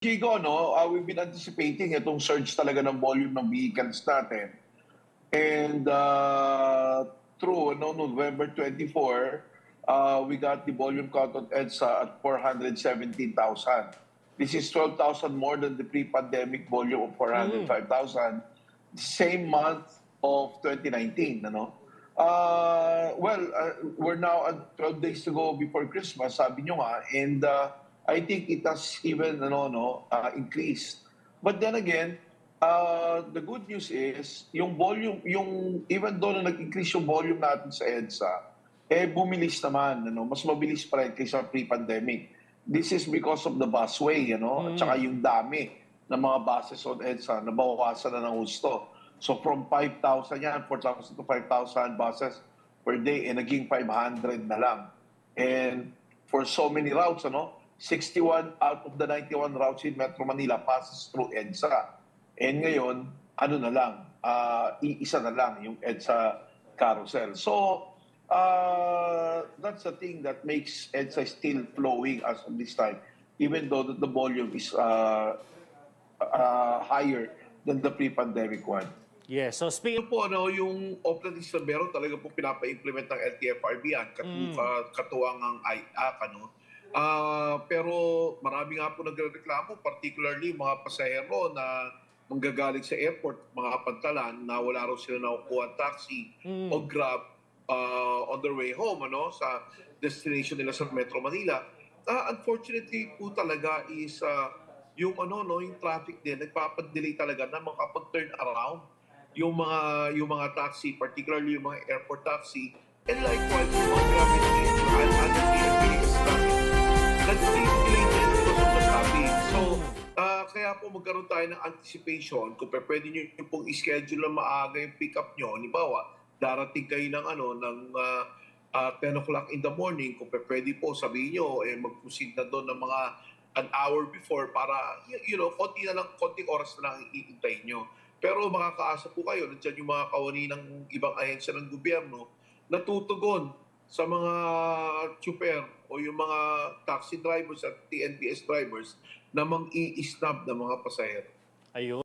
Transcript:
Chico, no, uh, we've been anticipating itong surge talaga ng volume ng vehicles natin. And uh, through no, November 24, uh, we got the volume count on EDSA at 417,000. This is 12,000 more than the pre-pandemic volume of 405,000. Same month of 2019, ano? Uh, well, uh, we're now at 12 days to go before Christmas, sabi nyo nga, and uh, I think it has even ano, no, uh, increased. But then again, uh, the good news is, yung volume, yung, even though na nag-increase yung volume natin sa EDSA, eh bumilis naman, ano, mas mabilis pa rin kaysa pre-pandemic. This is because of the busway, ano, at saka yung dami ng mga buses on EDSA, nabawasan na ng gusto. So from 5,000 yan, 4,000 to 5,000 buses per day, eh naging 500 na lang. And for so many routes, ano, 61 out of the 91 routes in Metro Manila passes through EDSA. And ngayon, ano na lang, ah, iisa na lang yung EDSA carousel. So, uh, that's the thing that makes EDSA still flowing as of this time, even though the, the volume is uh, uh, higher than the pre-pandemic one. Yes. So speaking po, ano, yung Operating Sabero talaga po pinapa-implement ng LTFRB yan, katu- ka- katuwang ang IAC, ano. Ah, pero marami nga po nagreklamo, particularly mga pasahero na manggagaling sa airport, mga kapantalan, na wala raw sila nakukuha taxi o grab ah, on their way home, ano, sa destination nila sa Metro Manila. Ah, unfortunately po talaga is ah, yung ano no, yung traffic din nagpapadelay talaga na makapag-turn around yung mga yung mga taxi, particularly yung mga airport taxi, and likewise yung mga traffic and other kaya po magkaroon tayo ng anticipation kung pwede nyo yung pong schedule na maaga yung pick up nyo. Halimbawa, darating kayo ng ano, ng ah, ah, 10 o'clock in the morning, kung pwede po sabihin nyo, eh, mag-proceed na doon ng mga an hour before para, you know, konti na lang, konting oras na lang iintay nyo. Pero makakaasa po kayo, nandiyan yung mga kawani ng ibang ahensya ng gobyerno na tutugon sa mga chuper o yung mga taxi drivers at TNBS drivers na mang i-snub ng mga pasahero. ayun.